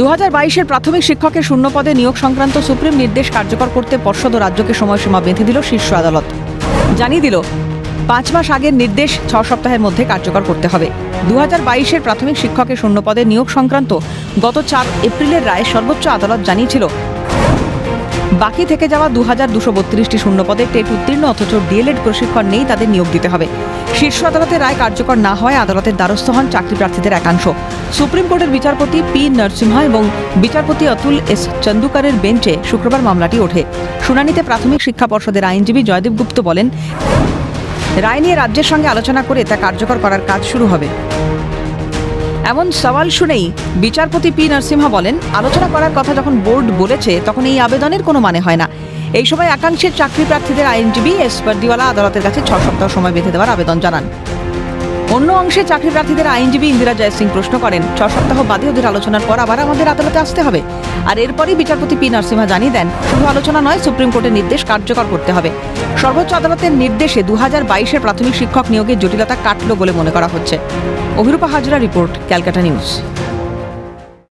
দু হাজার বাইশের প্রাথমিক শিক্ষকের শূন্যপদে নিয়োগ সংক্রান্ত সুপ্রিম নির্দেশ কার্যকর করতে পর্ষদ ও রাজ্যকে সময়সীমা বেঁধে দিল শীর্ষ আদালত। জানিয়ে দিল, পাঁচ মাস আগের নির্দেশ ছ সপ্তাহের মধ্যে কার্যকর করতে হবে। দু হাজার বাইশের প্রাথমিক শিক্ষকের শূন্য পদে নিয়োগ সংক্রান্ত গত চার এপ্রিলের রায়ে সর্বোচ্চ আদালত জানিয়েছিল বাকি থেকে যাওয়া দু হাজার দুশো বত্রিশটি শূন্যপদে টেট উত্তীর্ণ অথচ ডিএলএড প্রশিক্ষণ নেই তাদের নিয়োগ দিতে হবে। শীর্ষ আদালতের রায় কার্যকর না হয় আদালতের দ্বারস্থ হন চাকরি প্রার্থীদের একাংশ। সুপ্রিম কোর্টের বিচারপতি পি নরসিমহা এবং বিচারপতি অতুল এস চন্দুকারের বেঞ্চে শুক্রবার মামলাটি ওঠে। শুনানিতে প্রাথমিক শিক্ষা পর্ষদের আইনজীবী জয়দেব গুপ্ত বলেন, রায় নিয়ে রাজ্যের সঙ্গে আলোচনা করে তা কার্যকর করার কাজ শুরু হবে। এমন সওয়াল শুনেই বিচারপতি পি নরসিমহা বলেন, আলোচনা করার কথা যখন বোর্ড বলেছে, তখন এই আবেদনের কোনো মানে হয় না। এই সময় একাংশের চাকরি প্রার্থীদের আইনজীবী এস আদালতের কাছে ছ সপ্তাহ সময় বেঁধে দেওয়ার আবেদন জানান। অন্য অংশে চাকরি প্রার্থীদের আইনজীবী ইন্দিরা জয়সিং প্রশ্ন করেন, ছ সপ্তাহ বাদে ওদের আলোচনার পর আবার আমাদের আদালতে আসতে হবে। আর এরপরই বিচারপতি পি নরসিমহা জানিয়ে দেন, শুধু আলোচনা নয়, সুপ্রিম কোর্টের নির্দেশ কার্যকর করতে হবে। সর্বোচ্চ আদালতের নির্দেশে দু হাজার বাইশের প্রাথমিক শিক্ষক নিয়োগের জটিলতা কাটল বলে মনে করা হচ্ছে। Abhirupa Hazra report, Calcutta news.